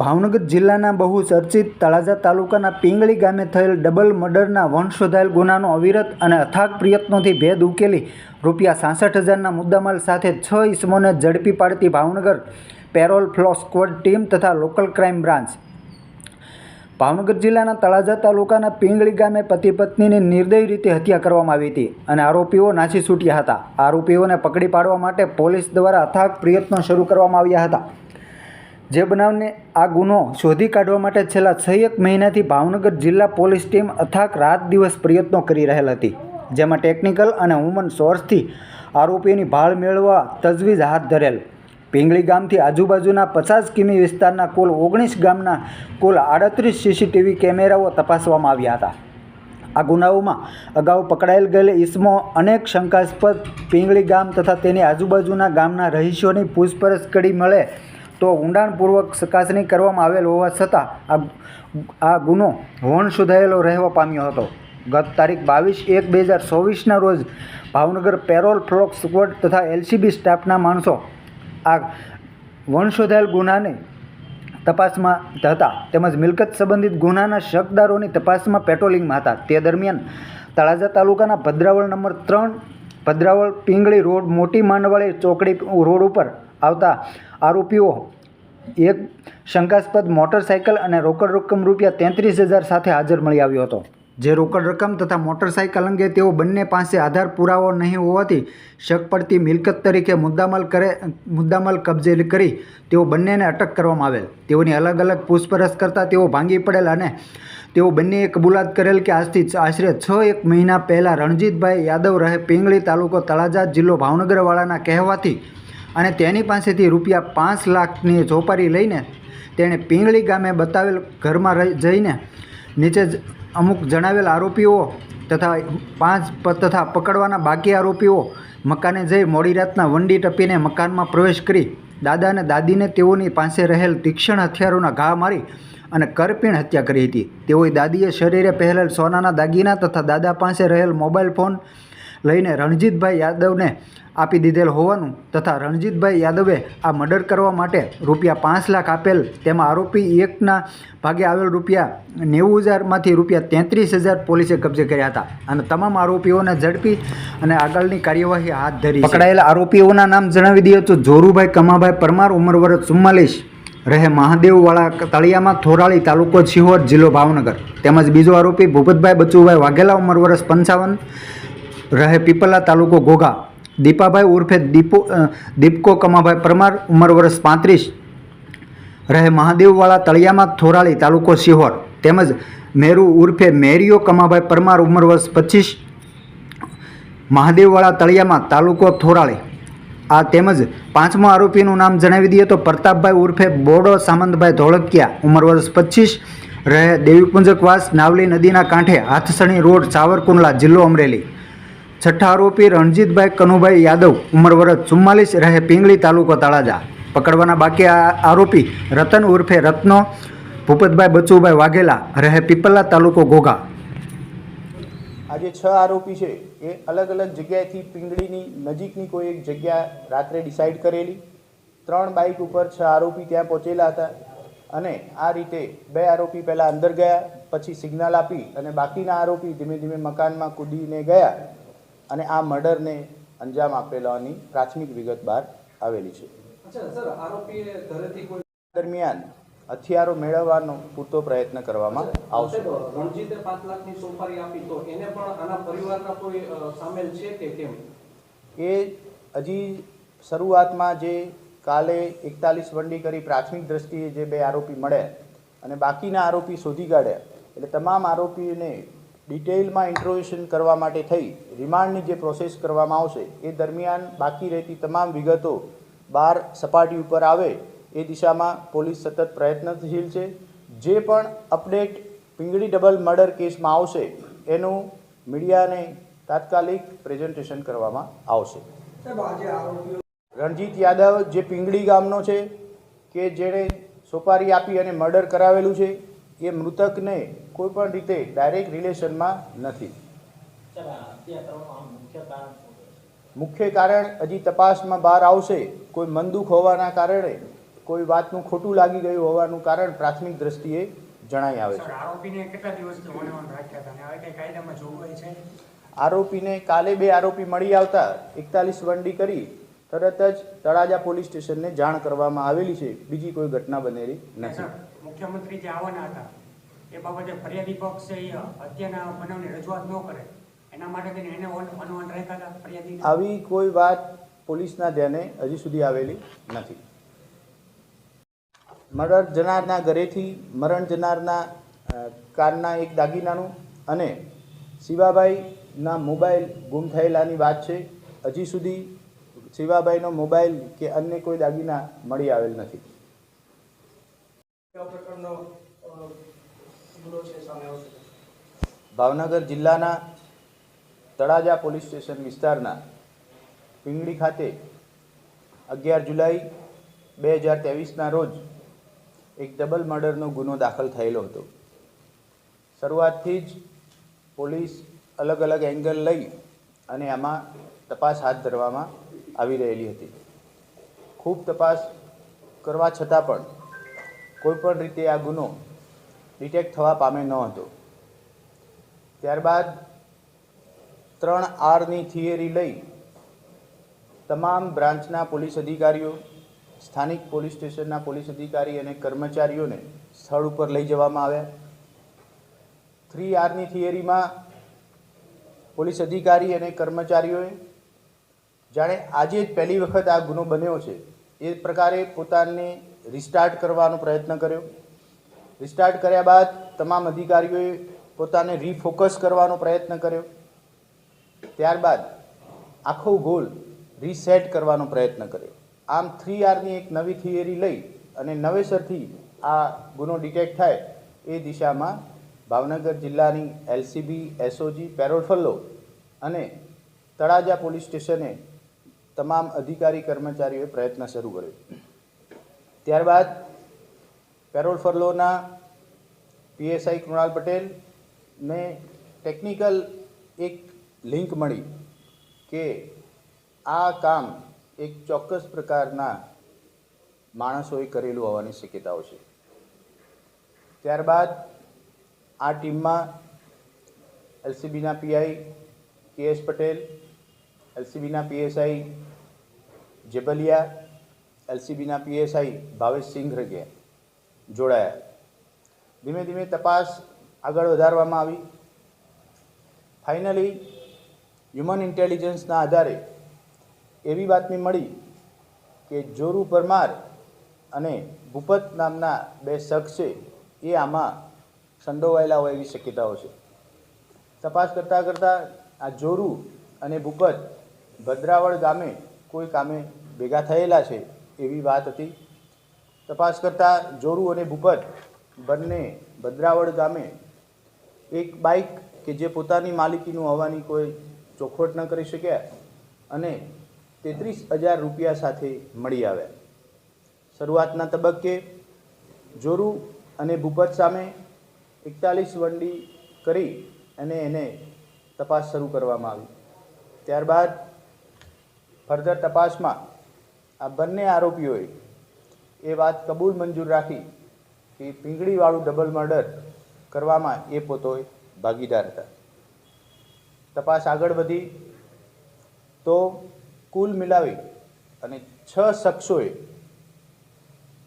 ભાવનગર જિલ્લાના બહુ ચર્ચિત તળાજા તાલુકાના પિંગળી ગામે થયેલ ડબલ મર્ડરના વંશ શોધાયેલ ગુનાનો અવિરત અને અથાગ પ્રયત્નોથી ભેદ ઉકેલી રૂપિયા સાસઠ હજારના મુદ્દામાલ સાથે છ ઇસમોને ઝડપી પાડતી Bhavnagar parole furlough squad team તથા લોકલ ક્રાઇમ બ્રાન્ચ. ભાવનગર જિલ્લાના તળાજા તાલુકાના પિંગળી ગામે પતિ પત્નીની નિર્દય રીતે હત્યા કરવામાં આવી હતી અને આરોપીઓ નાસી છૂટ્યા હતા. આરોપીઓને પકડી પાડવા માટે પોલીસ દ્વારા અથાગ પ્રયત્નો શરૂ કરવામાં આવ્યા હતા. જે બનાવને આ ગુનો શોધી કાઢવા માટે છેલ્લા છ એક મહિનાથી ભાવનગર જિલ્લા પોલીસ ટીમ અથાક રાત દિવસ પ્રયત્નો કરી રહેલ હતી, જેમાં ટેકનિકલ અને હ્યુમન સોર્સથી આરોપીઓની ભાળ મેળવવા તજવીજ હાથ ધરેલ. પિંગળી ગામથી આજુબાજુના પચાસ કિમી વિસ્તારના કુલ ઓગણીસ ગામના કુલ આડત્રીસ સીસીટીવી કેમેરાઓ તપાસવામાં આવ્યા હતા. આ ગુનાઓમાં અગાઉ પકડાયેલ ગયેલ ઇસમો અનેક શંકાસ્પદ પિંગળી ગામ તથા તેની આજુબાજુના ગામના રહીશોની પૂછપરછ કરી મળે તો ઊંડાણપૂર્વક ચકાસણી કરવામાં આવેલ હોવા છતાં આ આ ગુનો વણ શોધાયેલો રહેવા પામ્યો હતો. ગત તારીખ બાવીસ એક બે હજાર ચોવીસના રોજ ભાવનગર પેરોલ ફ્લોક સ્કવોડ તથા એલસીબી સ્ટાફના માણસો આ વણ શોધાયેલ ગુનાને તપાસમાં હતા. તેમજ મિલકત સંબંધિત ગુનાના શકદારોની તપાસમાં પેટ્રોલિંગમાં હતા. તે દરમિયાન તળાજા તાલુકાના ભદ્રાવળ નંબર ત્રણ, ભદ્રાવળ પિંગળી રોડ, મોટી માંડવાળી ચોકડી રોડ ઉપર આવતા આરોપીઓ એક શંકાસ્પદ મોટરસાઇકલ અને રોકડ રકમ રૂપિયા તેત્રીસ હજાર સાથે હાજર મળી આવ્યો હતો. જે રોકડ રકમ તથા મોટરસાઇકલ અંગે તેઓ બંને પાસે આધાર પુરાવો નહીં હોવાથી શક પડતી મિલકત તરીકે મુદ્દામાલ કરે, મુદ્દામાલ કબજે કરી તેઓ બંનેને અટક કરવામાં આવેલ. તેઓની અલગ અલગ પૂછપરછ કરતાં તેઓ ભાંગી પડેલ અને તેઓ બંનેએ કબૂલાત કરેલ કે આજથી આશરે છ એક મહિના પહેલાં રણજીતભાઈ યાદવ રહે પિંગળી તાલુકો તળાજા જિલ્લો ભાવનગરવાળાના કહેવાથી અને તેની પાસેથી રૂપિયા પાંચ લાખની ચોપારી લઈને તેણે પિંગળી ગામે બતાવેલ ઘરમાં જઈને નીચે અમુક જણાવેલ આરોપીઓ તથા પાંચ તથા પકડવાના બાકી આરોપીઓ મકાને જઈ મોડી રાતના વંડી ટપીને મકાનમાં પ્રવેશ કરી દાદા અને દાદીને તેઓની પાસે રહેલ તીક્ષ્ણ હથિયારોના ઘા મારી અને કરપીણ હત્યા કરી હતી. તેઓએ દાદીએ શરીરે પહેરેલ સોનાના દાગીના તથા દાદા પાસે રહેલ મોબાઈલ ફોન લઈને રણજીતભાઈ યાદવને આપી દીધેલ હોવાનું તથા રણજીતભાઈ યાદવે આ મર્ડર કરવા માટે રૂપિયા પાંચ લાખ આપેલ તેમાં આરોપી એકના ભાગે આવેલ રૂપિયા નેવું હજારમાંથી રૂપિયા તેત્રીસ હજાર પોલીસે કબજે કર્યા હતા. અને તમામ આરોપીઓને ઝડપી અને આગળની કાર્યવાહી હાથ ધરી પકડાયેલા આરોપીઓના નામ જણાવી દઈએ તો જોરુભાઈ કમાભાઈ પરમાર, ઉંમર વર્ષ ચુમ્માલીસ, રહે મહાદેવવાળા તળિયામાં થોરાળી તાલુકો સિહોર જિલ્લો ભાવનગર. તેમજ બીજો આરોપી ભૂપતભાઈ બચુભાઈ વાઘેલા, ઉંમર વર્ષ પંચાવન રહે પીપલા તાલુકો ઘોઘા દીપાભાઈ ઉર્ફે દીપો દીપકો કમાભાઈ પરમાર, ઉંમર વર્ષ પાંત્રીસ. રહે મહાદેવવાળા તળિયામાં થોરાળી તાલુકો સિહોર. તેમજ મેરુ ઉર્ફે મેરિયો કમાભાઈ પરમાર, ઉંમર વર્ષ પચીસ. મહાદેવવાળા તળિયામાં તાલુકો થોરાળી. આ તેમજ પાંચમો આરોપીનું નામ જણાવી દઈએ તો પ્રતાપભાઈ ઉર્ફે બોડો સામંતભાઈ ધોળકિયા, ઉંમર વર્ષ પચીસ. રહે દેવીપુંજકવાસ નાવલી નદીના કાંઠે હાથસણી રોડ, સાવરકુંડલા જિલ્લો અમરેલી. છઠ્ઠા આરોપી રણજીતભાઈ કનુભાઈ યાદવ, ઉંમર વર્ષ ચુમ્માલીસ, રહે પિંગળી તાલુકો તળાજા. પકડવાના બાકી આરોપી રતન ઉર્ફે રત્નો, ભૂપતભાઈ બચુભાઈ વાઘેલા, રહે પીપલા તાલુકો ઘોઘા. આ જે છ આરોપી છે. એ અલગ અલગ જગ્યાએથી પિંગળીની નજીકની કોઈ એક જગ્યા રાત્રે ડિસાઇડ કરેલી. ત્રણ બાઇક ઉપર છ આરોપી ત્યાં પહોંચેલા હતા અને આ રીતે બે આરોપી પહેલાં અંદર ગયા, પછી સિગ્નલ આપી અને બાકીના આરોપી ધીમે ધીમે મકાનમાં કૂદીને ગયા. અને આ મર્ડરને અંજામ આપેલાની પ્રાથમિક વિગત બહાર આવેલી છે. દરમિયાન હથિયારો મેળવવાનો પૂરતો પ્રયત્ન કરવામાં આવશે. રણજીતે પાંચ લાખની સોપારી આપી તો એને પણ આના પરિવારના કોઈ સામેલ છે કે કેમ? એ હજી શરૂઆતમાં જે કાલે એકતાલીસ વંડી કરી પ્રાથમિક દ્રષ્ટિએ જે બે આરોપી મળ્યા અને બાકીના આરોપી શોધી કાઢ્યા. એટલે તમામ આરોપીઓને ડિટેલમાં ઇન્ટ્રોગેશન કરવા માટે થઈ રિમાન્ડની જે પ્રોસેસ કરવામાં આવશે એ દરમિયાન બાકી રહેતી તમામ વિગતો બહાર સપાટી ઉપર આવે એ દિશામાં પોલીસ સતત પ્રયત્નશીલ છે. જે પણ અપડેટ પિંગળી ડબલ મર્ડર કેસમાં આવશે એનું મીડિયાને તાત્કાલિક પ્રેઝન્ટેશન કરવામાં આવશે. રણજીત યાદવ જે પિંગળી ગામનો છે કે જેણે સોપારી આપી અને મર્ડર કરાવેલું છે એ મૃતકને કોઈ પણ રીતે ડાયરેક્ટ રિલેશનમાં નથી. મુખ્ય કારણ હજી તપાસમાં બહાર આવશે. કોઈ મનદુખ હોવાના કારણે કોઈ વાતનું ખોટું લાગી ગયું હોવાનું કારણ પ્રાથમિક દ્રષ્ટિએ જણાઈ આવે છે. આરોપીને કેટલા દિવસથી ઓન ઓન રાખ્યા હતા? અને હવે કઈ કાયદામાં જોગવાઈ છે? આરોપીને કાલે બે આરોપી મળી આવતા એકતાલીસ વંડી કરી તરત જ તળાજા પોલીસ સ્ટેશનને જાણ કરવામાં આવેલી છે. બીજી કોઈ ઘટના બનેલી નથી. મુખ્યમંત્રી જે આવવાના હતા, એ બાબતે ફરિયાદી પક્ષે એ હત્યાના બનાવની રજૂઆત ન કરે. એના માટે થઈને એને ઓન રાખ્યા હતા ફરિયાદી આવી કોઈ વાત પોલીસના ધ્યાને હજી સુધી આવેલી નથી. મરણ જનારના ઘરેથી, મરણ જનારના કારના એક દાગીનાનું અને શિવાભાઈના મોબાઈલ ગુમ થયેલાની વાત છે. હજી સુધી શિવાભાઈનો મોબાઈલ કે અન્ય કોઈ દાગીના મળી આવેલ નથી કેવા પ્રકારનો અ, ગુનો છે સામે આવશે ભાવનગર જિલ્લાના તળાજા પોલીસ સ્ટેશન વિસ્તારના પિંગળી ખાતે અગિયાર જુલાઈ બે હજાર ત્રેવીસના રોજ એક ડબલ મર્ડરનો ગુનો દાખલ થયેલો હતો. શરૂઆતથી જ પોલીસ અલગ અલગ એંગલ લઈ અને આમાં તપાસ હાથ ધરવામાં આવી રહેલી હતી. ખૂબ તપાસ કરવા છતાં પણ કોઈપણ રીતે આ ગુનો ડિટેક્ટ થવા પામે ન હતો. ત્યારબાદ ત્રણ આરની થિયરી લઈ તમામ બ્રાન્ચના પોલીસ અધિકારીઓ, સ્થાનિક પોલીસ સ્ટેશનના પોલીસ અધિકારી અને કર્મચારીઓને સ્થળ ઉપર લઈ જવામાં આવ્યા. થ્રી આરની થિયરીમાં પોલીસ અધિકારી અને કર્મચારીઓએ જાણે આજે જ પહેલી વખત આ ગુનો બન્યો છે. એ પ્રકારે પોતાને રિસ્ટાર્ટ કરવાનો પ્રયત્ન કર્યો. રિસ્ટાર્ટ કર્યા બાદ તમામ અધિકારીઓએ પોતાને રીફોકસ કરવાનો પ્રયત્ન કર્યો. ત્યારબાદ આખો ગોલ રીસેટ કરવાનો પ્રયત્ન કર્યો. આમ થ્રી આરની એક નવી થિયરી લઈ અને નવેસરથી આ ગુનો ડિટેક્ટ થાય એ દિશામાં ભાવનગર જિલ્લાની એલસીબી એસઓજી પેરોફલ્લો અને તળાજા પોલીસ સ્ટેશને તમામ અધિકારી કર્મચારીઓએ પ્રયત્ન શરૂ કર્યો. ત્યારબાદ પેરોલ ફરલોના પીએસઆઈ કૃણાલ પટેલને ટેકનિકલ એક લિંક મળી કે આ કામ એક ચોક્કસ પ્રકારના માણસોએ કરેલું હોવાની શક્યતાઓ છે. ત્યારબાદ આ ટીમમાં એલસીબીના પીઆઈ કે એસ પટેલ, એલસીબીના પીએસઆઈ જેબલિયા એલસીબીના પીએસઆઈ ભાવેશ સિંઘ રગિયા જોડાયા. ધીમે ધીમે તપાસ આગળ વધારવામાં આવી. ફાઇનલી હ્યુમન ઇન્ટેલિજન્સના આધારે એવી બાતમી મળી કે જોરુ પરમાર અને ભૂપત નામના બે શખ્સ એ આમાં સંડોવાયેલા હોય એવી શક્યતાઓ છે. તપાસ કરતાં કરતાં આ જોરુ અને ભૂપત ભદ્રાવળ ગામે કોઈ કામે ભેગા થયેલા છે. એવી વાત હતી. તપાસ કરતાં જોરુ અને ભૂપત બંને ભદ્રાવળ ગામે એક બાઇક કે જે પોતાની માલિકીનું હોવાની કોઈ ચોખવટ ન કરી શક્યા અને તેત્રીસ હજાર રૂપિયા સાથે મળી આવ્યા. શરૂઆતના તબક્કે જોરુ અને ભૂપત સામે એકતાલીસ વંડી કરી અને એને તપાસ શરૂ કરવામાં આવી. ત્યારબાદ ફર્ધર તપાસમાં આ બંને આરોપીઓએ એ વાત કબૂલ મંજૂર રાખી કે પીંગળીવાળું ડબલ મર્ડર કરવામાં એ પોતે ભાગીદાર હતા. તપાસ આગળ વધી તો કુલ મિલાવી અને છ શખ્સોએ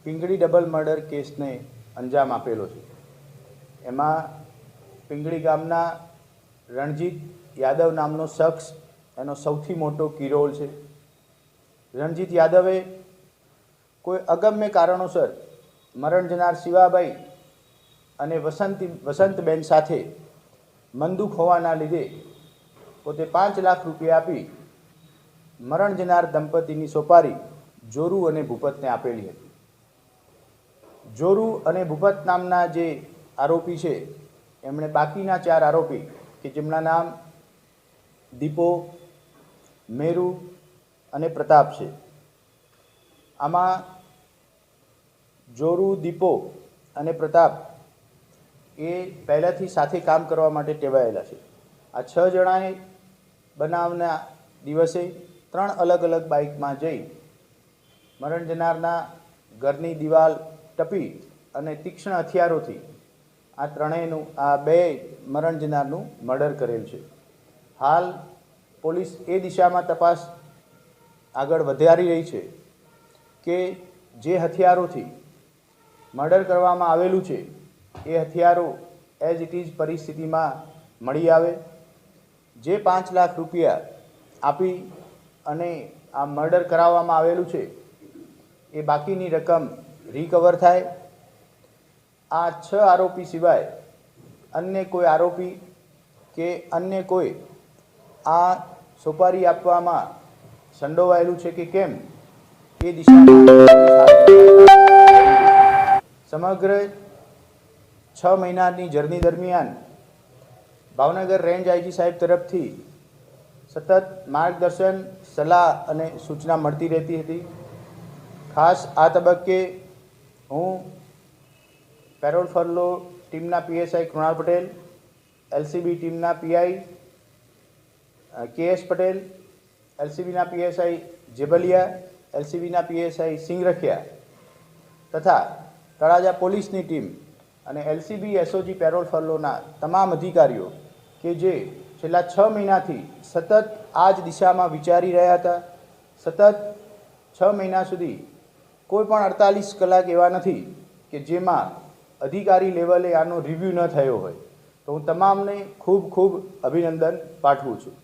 પિંગળી ડબલ મર્ડર કેસને અંજામ આપેલો છે. એમાં પિંગળી ગામના રણજીત યાદવ નામનો શખ્સ, એનો સૌથી મોટો કિરોલ છે. રણજીત યાદવે કોઈ અગમ્ય કારણોસર મરણ જનાર શિવાભાઈ અને વસંતી, વસંતબેન સાથે મંદુક હોવાના લીધે પોતે પાંચ લાખ રૂપિયા આપી મરણ જનાર દંપતીની સોપારી જોરુ અને ભૂપતને આપેલી હતી. જોરુ અને ભૂપત નામના જે આરોપી છે, એમણે બાકીના ચાર આરોપી કે જેમના નામ દીપો, મેરુ અને પ્રતાપ છે. આમાં જોરુ, દીપો અને પ્રતાપ એ પહેલાંથી સાથે કામ કરવા માટે ટેવાયેલા છે. આ છ જણાએ બનાવના દિવસે ત્રણ અલગ અલગ બાઇકમાં જઈ મરણ જનારના ઘરની દિવાલ ટપી અને તીક્ષ્ણ હથિયારોથી આ ત્રણેયનું, આ બે મરણ જનારનું મર્ડર કરેલ છે. હાલ પોલીસ એ દિશામાં તપાસ આગળ વધારી રહી છે કે જે હથિયારોથી મર્ડર કરવામાં આવેલું છે, એ હથિયારો એઝ ઇટ ઇઝ પરિસ્થિતિમાં મળી આવે. જે પાંચ લાખ રૂપિયા આપી અને આ મર્ડર કરાવવામાં આવેલું છે, એ બાકીની રકમ રિકવર થાય. આ છ આરોપી સિવાય અન્ય કોઈ આરોપી કે અન્ય કોઈ આ સોપારી આપવામાં સંડોવાયેલું છે કે કેમ? એ દિશામાં સમગ્ર છ મહિનાની જર્ની દરમિયાન ભાવનગર રેન્જ આઈજી સાહેબ તરફથી સતત માર્ગદર્શન, સલાહ અને સૂચના મળતી રહેતી હતી. ખાસ આ તબક્કે હું પેરોલ ફરલો ટીમના પીએસઆઈ કૃણાલ પટેલ, એલસીબી ટીમના પીઆઈ કે એસ પટેલ એલસીબીના પીએસઆઈ જેબલિયા, એલસીબીના પીએસઆઈ સિંગરખિયા તથા તળાજા પોલીસની ટીમ અને એલસીબી, એસઓજી પેરોલ ફરલોના તમામ અધિકારીઓ કે જે છેલ્લા છ મહિનાથી સતત આ જ દિશામાં વિચારી રહ્યા હતા, સતત છ મહિના સુધી કોઈ પણ અડતાલીસ કલાક એવા નથી કે જેમાં અધિકારી લેવલે આનો રિવ્યૂ ન થયો હોય. તો હું તમામને ખૂબ ખૂબ અભિનંદન પાઠવું છું.